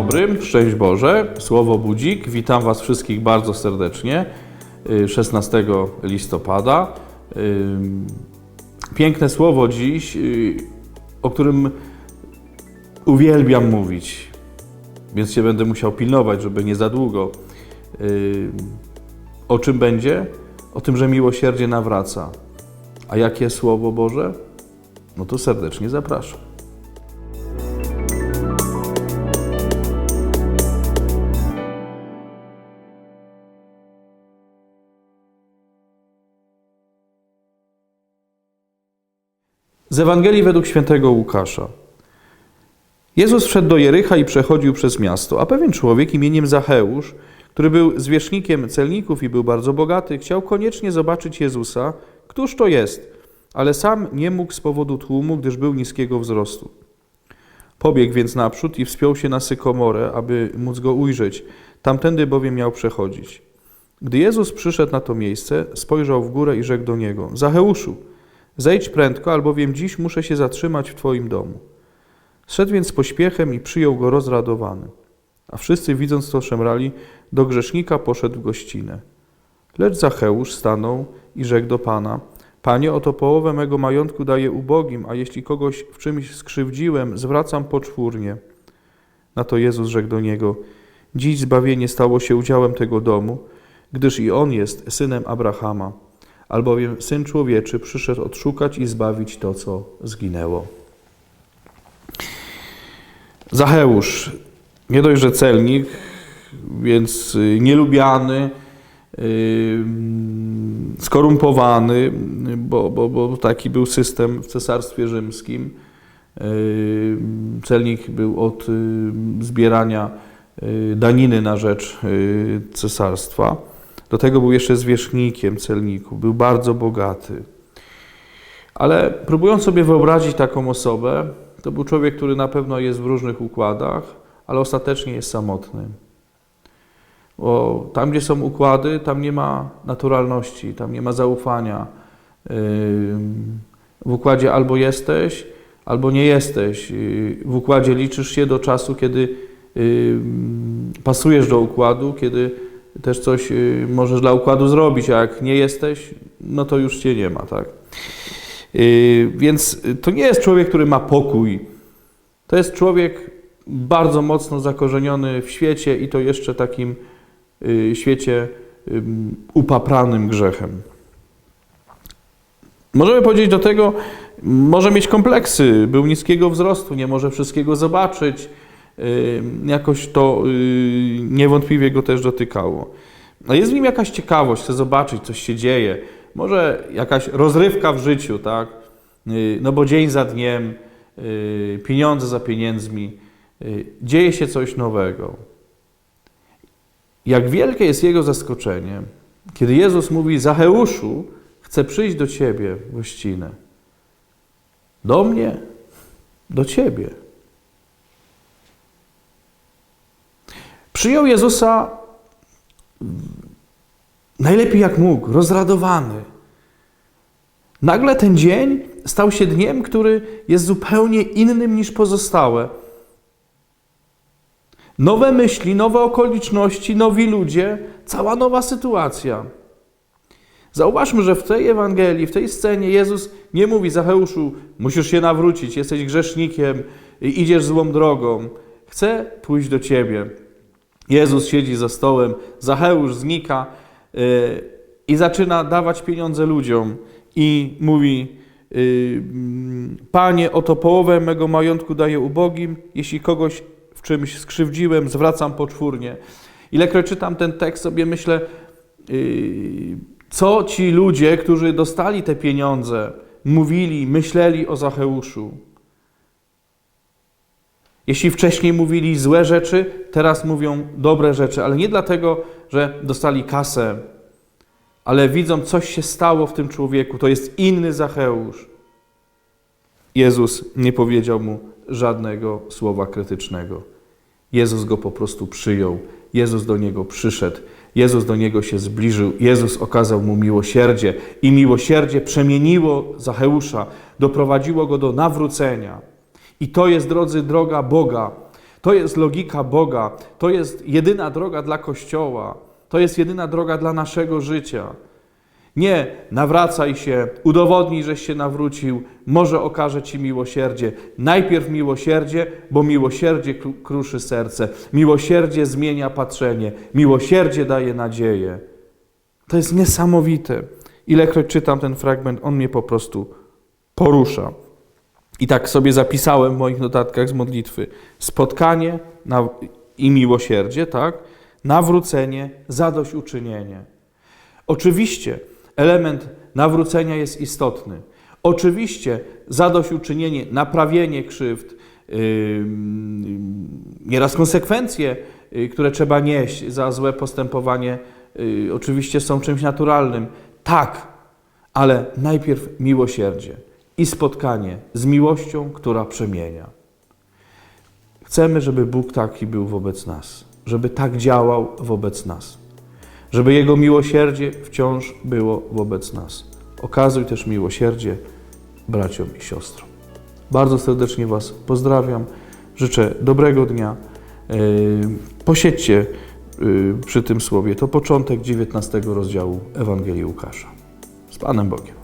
dobry, szczęść Boże, Słowo Budzik. Witam Was wszystkich bardzo serdecznie. y, 16 listopada. Ym, Piękne słowo dziś, y, o którym uwielbiam mówić, więc się będę musiał pilnować, żeby nie za długo. O czym będzie? O tym, że miłosierdzie nawraca. A jakie Słowo Boże? No to serdecznie zapraszam. Z Ewangelii według świętego Łukasza. Jezus wszedł do Jericha i przechodził przez miasto, a pewien człowiek imieniem Zacheusz, który był zwierzchnikiem celników i był bardzo bogaty, chciał koniecznie zobaczyć Jezusa, któż to jest, ale sam nie mógł z powodu tłumu, gdyż był niskiego wzrostu. Pobiegł więc naprzód i wspiął się na sykomorę, aby móc go ujrzeć, tamtędy bowiem miał przechodzić. Gdy Jezus przyszedł na to miejsce, spojrzał w górę i rzekł do niego: Zacheuszu, zejdź prędko, albowiem dziś muszę się zatrzymać w Twoim domu. Szedł więc z pośpiechem i przyjął go rozradowany. A wszyscy widząc to szemrali, do grzesznika poszedł w gościnę. Lecz Zacheusz stanął i rzekł do Pana, Panie, oto połowę mego majątku daję ubogim, a jeśli kogoś w czymś skrzywdziłem, zwracam poczwórnie. Na to Jezus rzekł do niego, Dziś zbawienie stało się udziałem tego domu, gdyż i on jest synem Abrahama, albowiem Syn Człowieczy przyszedł odszukać i zbawić to, co zginęło. Zacheusz, nie dość, że celnik, więc y, nielubiany, y, skorumpowany, bo, bo, bo taki był system w Cesarstwie Rzymskim. Y, Celnik był od zbierania daniny na rzecz cesarstwa. Do tego był jeszcze zwierzchnikiem celników, był bardzo bogaty. Ale próbując sobie wyobrazić taką osobę, to był człowiek, który na pewno jest w różnych układach, ale ostatecznie jest samotny. Bo tam, gdzie są układy, tam nie ma naturalności, tam nie ma zaufania. Ym, W układzie albo jesteś, albo nie jesteś. Yy, W układzie liczysz się do czasu, kiedy ym, pasujesz do układu, kiedy też coś yy, możesz dla układu zrobić, a jak nie jesteś, no to już cię nie ma, tak? Yy, Więc to nie jest człowiek, który ma pokój. To jest człowiek bardzo mocno zakorzeniony w świecie i to jeszcze takim świecie ym, upapranym grzechem. Możemy powiedzieć do tego, może mieć kompleksy, był niskiego wzrostu, nie może wszystkiego zobaczyć. Jakoś to yy, niewątpliwie go też dotykało. A jest w nim jakaś ciekawość, chce zobaczyć, coś się dzieje. Może jakaś rozrywka w życiu, tak? Yy, No bo dzień za dniem, yy, pieniądze za pieniędzmi, dzieje się coś nowego. Jak wielkie jest jego zaskoczenie, kiedy Jezus mówi: Zacheuszu, chcę przyjść do ciebie gościnę. Do mnie, do ciebie. Przyjął Jezusa najlepiej jak mógł, rozradowany. Nagle ten dzień stał się dniem, który jest zupełnie innym niż pozostałe. Nowe myśli, nowe okoliczności, nowi ludzie, cała nowa sytuacja. Zauważmy, że w tej Ewangelii, w tej scenie Jezus nie mówi Zacheuszu, musisz się nawrócić, jesteś grzesznikiem, idziesz złą drogą. Chcę pójść do Ciebie. Jezus siedzi za stołem, Zacheusz znika yy, i zaczyna dawać pieniądze ludziom i mówi yy, Panie, oto połowę mego majątku daję ubogim, jeśli kogoś w czymś skrzywdziłem, zwracam poczwórnie. Ilekroć czytam ten tekst, sobie myślę, yy, co ci ludzie, którzy dostali te pieniądze, mówili, myśleli o Zacheuszu. Jeśli wcześniej mówili złe rzeczy, teraz mówią dobre rzeczy, ale nie dlatego, że dostali kasę, ale widzą, coś się stało w tym człowieku. To jest inny Zacheusz. Jezus nie powiedział mu żadnego słowa krytycznego. Jezus go po prostu przyjął. Jezus do niego przyszedł. Jezus do niego się zbliżył. Jezus okazał mu miłosierdzie i miłosierdzie przemieniło Zacheusza, doprowadziło go do nawrócenia. I to jest, drodzy, droga Boga. To jest logika Boga, to jest jedyna droga dla Kościoła, to jest jedyna droga dla naszego życia. Nie nawracaj się, udowodnij, żeś się nawrócił, może okaże ci miłosierdzie. Najpierw miłosierdzie, bo miłosierdzie kru- kruszy serce, miłosierdzie zmienia patrzenie, miłosierdzie daje nadzieję. To jest niesamowite. Ilekroć czytam ten fragment, on mnie po prostu porusza. I tak sobie zapisałem w moich notatkach z modlitwy: spotkanie i miłosierdzie, tak? Nawrócenie, zadośćuczynienie. Oczywiście element nawrócenia jest istotny. Oczywiście zadośćuczynienie, naprawienie krzywd, nieraz konsekwencje, yy, które trzeba nieść za złe postępowanie, yy, oczywiście są czymś naturalnym. Tak, ale najpierw miłosierdzie i spotkanie z miłością, która przemienia. Chcemy, żeby Bóg taki był wobec nas, żeby tak działał wobec nas, żeby Jego miłosierdzie wciąż było wobec nas. Okazuj też miłosierdzie braciom i siostrom. Bardzo serdecznie Was pozdrawiam, życzę dobrego dnia. Yy, Posiedźcie yy, przy tym słowie, to początek 19 rozdziału Ewangelii Łukasza. Z Panem Bogiem.